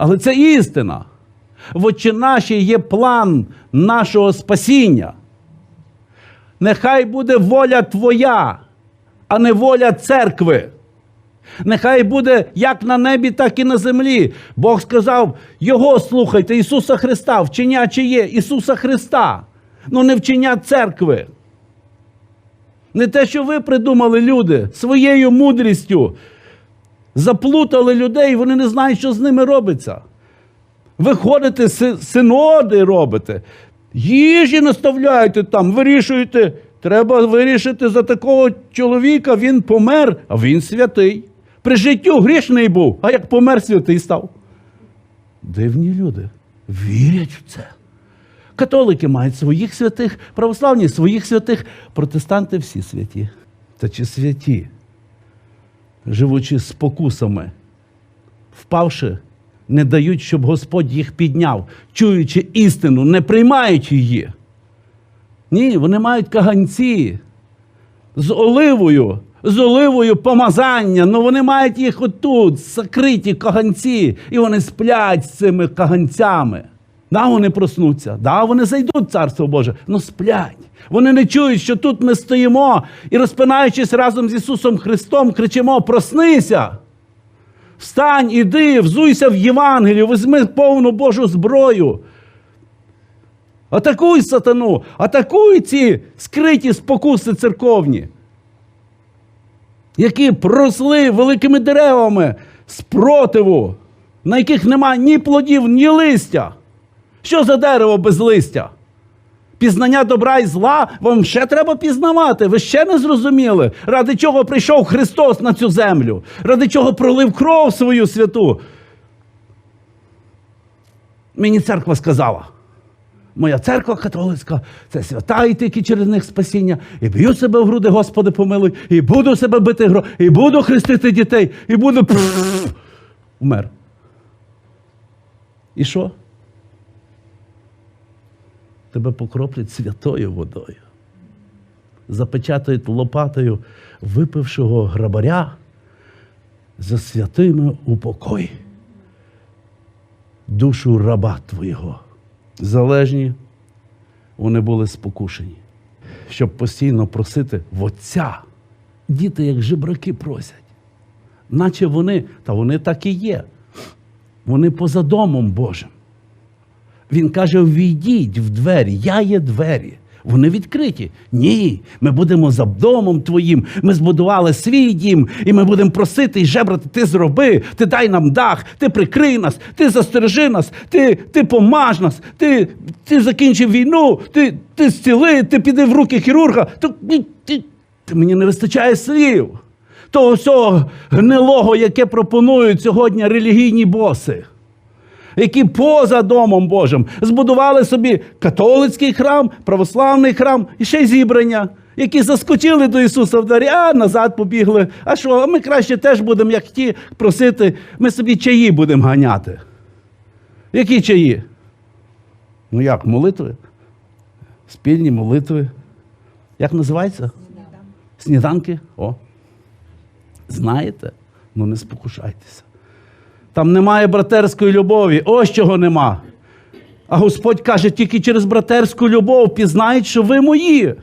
Але це істина. В «Отче нашій є план нашого спасіння. Нехай буде воля Твоя, а не воля церкви. Нехай буде як на небі, так і на землі. Бог сказав: Його слухайте, Ісуса Христа, вчення чиє Ісуса Христа, ну не вчення церкви. Не те, що ви придумали люди своєю мудрістю. Заплутали людей, вони не знають, що з ними робиться. Ви ходите, синоди робите, їжі наставляєте там, вирішуєте. Треба вирішити за такого чоловіка, він помер, а він святий. При життю грішний був, а як помер святий став. Дивні люди вірять в це. Католики мають своїх святих, православні своїх святих, протестанти всі святі. Та чи святі, живучи з покусами, впавши, не дають, щоб Господь їх підняв, чуючи істину, не приймають її. Ні, вони мають каганці з оливою, з оливою помазання. Ну вони мають їх отут, закриті каганці, і вони сплять з цими каганцями. Да, вони проснуться, да, вони зайдуть в Царство Боже, але сплять. Вони не чують, що тут ми стоїмо і, розпинаючись разом з Ісусом Христом, кричимо: проснися! Встань, іди, взуйся в Євангелію, візьми повну Божу зброю. Атакуй сатану, атакуй ці скриті спокуси церковні, які проросли великими деревами спротиву, на яких нема ні плодів, ні листя. Що за дерево без листя? Пізнання добра і зла вам ще треба пізнавати. Ви ще не зрозуміли, ради чого прийшов Христос на цю землю, ради чого пролив кров свою святу. Мені церква сказала. Моя церква католицька, це свята і тільки через них спасіння. І б'ю себе в груди, Господи, помилуй, і буду себе бити гро, і буду хрестити дітей, і буду умер. І що? Тебе покроплять святою водою. Запечатають лопатою випившого грабаря за святими упокой душу раба твого. Залежні вони були спокушені, щоб постійно просити в Отця. Діти, як жебраки, просять. Наче вони, та вони так і є. Вони поза домом Божим. Він каже: війдіть в двері, я є двері. Вони відкриті. Ні, ми будемо за домом твоїм. Ми збудували свій дім, і ми будемо просити і жебрати, ти зроби, ти дай нам дах, ти прикрий нас, ти застережи нас, ти, ти помаж нас, ти, ти закінчив війну, ти, ти зціли, ти піди в руки хірурга. То, ти, ти, ти, мені не вистачає слів. Того всього гнилого, яке пропонують сьогодні релігійні боси які поза домом Божим збудували собі католицький храм, православний храм і ще й зібрання, які заскочили до Ісуса в двері, а назад побігли. А що? Ми краще теж будемо, як ті, просити, ми собі чаї будемо ганяти. Які чаї? Ну як, молитви? Спільні молитви. Як називається? Сніданки? О. Знаєте? Ну не спокушайтеся. Там немає братерської любові. Ось чого нема. А Господь каже, тільки через братерську любов пізнають, що ви мої.